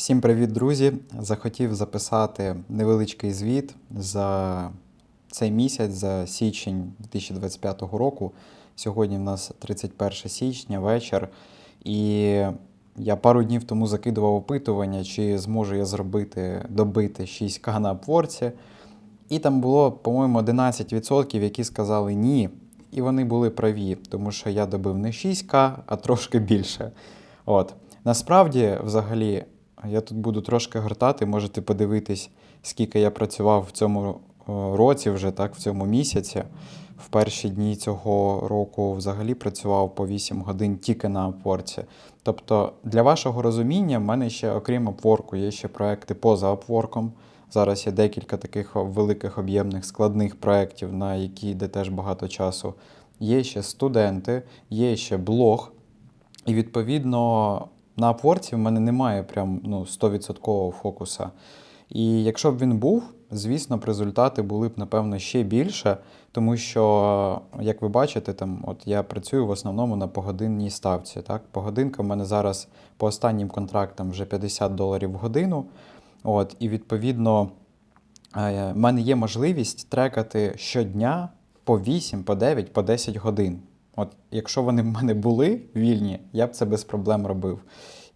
Всім привіт, друзі! Захотів записати невеличкий звіт за цей місяць, за січень 2025 року. Сьогодні в нас 31 січня, вечір. І я пару днів тому закидував опитування, чи зможу я зробити, добити 6К на Upwork. І там було, по-моєму, 11%, які сказали ні. І вони були праві, тому що я добив не 6К, а трошки більше. От. Насправді, взагалі, я тут буду трошки гортати, можете подивитись, скільки я працював в цьому е, році, вже так, в цьому місяці. В перші дні цього року взагалі працював по 8 годин тільки на Upwork. Тобто, для вашого розуміння, в мене ще, окрім Upwork, є ще проекти поза Upwork. Зараз є декілька таких великих об'ємних складних проєктів, на які йде теж багато часу. Є ще студенти, є ще блог. І відповідно на Upwork в мене немає прям ну, 100% фокуса. І якщо б він був, звісно б результати були б, напевно, ще більше, тому що, як ви бачите, там, от я працюю в основному на погодинній ставці. Так? Погодинка в мене зараз по останнім контрактам вже 50 доларів в годину. От, І відповідно е, в мене є можливість трекати щодня по 8, по 9, по 10 годин. От, якщо вони в мене були вільні, я б це без проблем робив.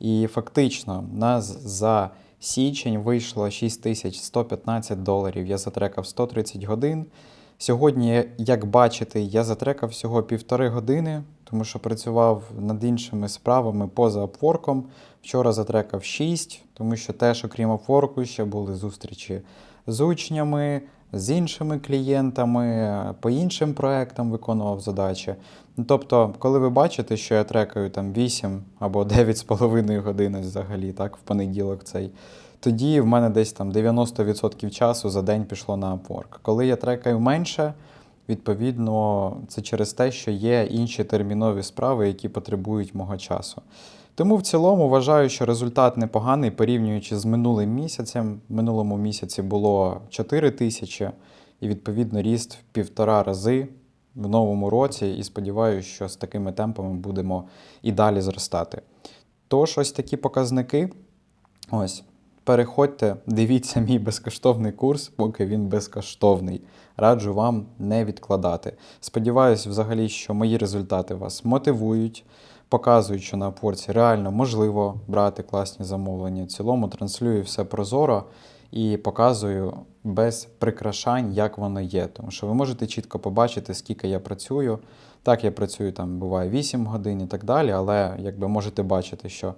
І фактично, нас за січень вийшло 6115 доларів. Я затрекав 130 годин. Сьогодні, як бачите, я затрекав всього півтори години, тому що працював над іншими справами поза Upwork. Вчора затрекав 6, тому що теж, окрім Upwork, ще були зустрічі з учнями, з іншими клієнтами, по іншим проектам виконував задачі. Ну, Тобто, коли ви бачите, що я трекаю там 8 або 9,5 години взагалі, так, в понеділок цей, тоді в мене десь там 90% часу за день пішло на Upwork. Коли я трекаю менше, відповідно, це через те, що є інші термінові справи, які потребують мого часу. Тому в цілому вважаю, що результат непоганий, порівнюючи з минулим місяцем. В минулому місяці було 4 тисячі, і відповідно ріст в півтора рази в новому році. І сподіваюся, що з такими темпами будемо і далі зростати. Тож, ось такі показники. Ось. Переходьте, дивіться мій безкоштовний курс, поки він безкоштовний. Раджу вам не відкладати. Сподіваюсь, взагалі, що мої результати вас мотивують, показують, що на Upwork реально можливо брати класні замовлення. В цілому транслюю все прозоро і показую без прикрашань, як воно є. Тому що ви можете чітко побачити, скільки я працюю. Так, я працюю там, буває 8 годин і так далі, але якби можете бачити, що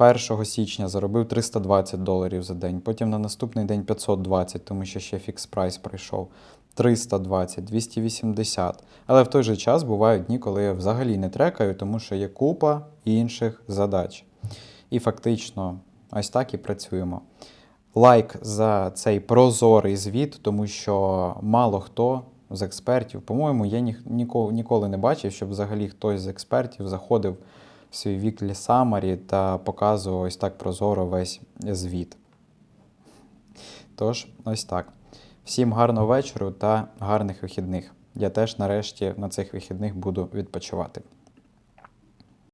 1 січня заробив 320 доларів за день, потім на наступний день 520, тому що ще фікс прайс прийшов. 320, 280. Але в той же час бувають дні, коли я взагалі не трекаю, тому що є купа інших задач. І фактично, ось так і працюємо. Лайк за цей прозорий звіт, тому що мало хто з експертів, по-моєму, я ніколи, не бачив, щоб взагалі хтось з експертів заходив свій самарі та показував ось так прозоро весь звіт. Тож, ось так. Всім гарного вечора та гарних вихідних. Я теж нарешті на цих вихідних буду відпочивати.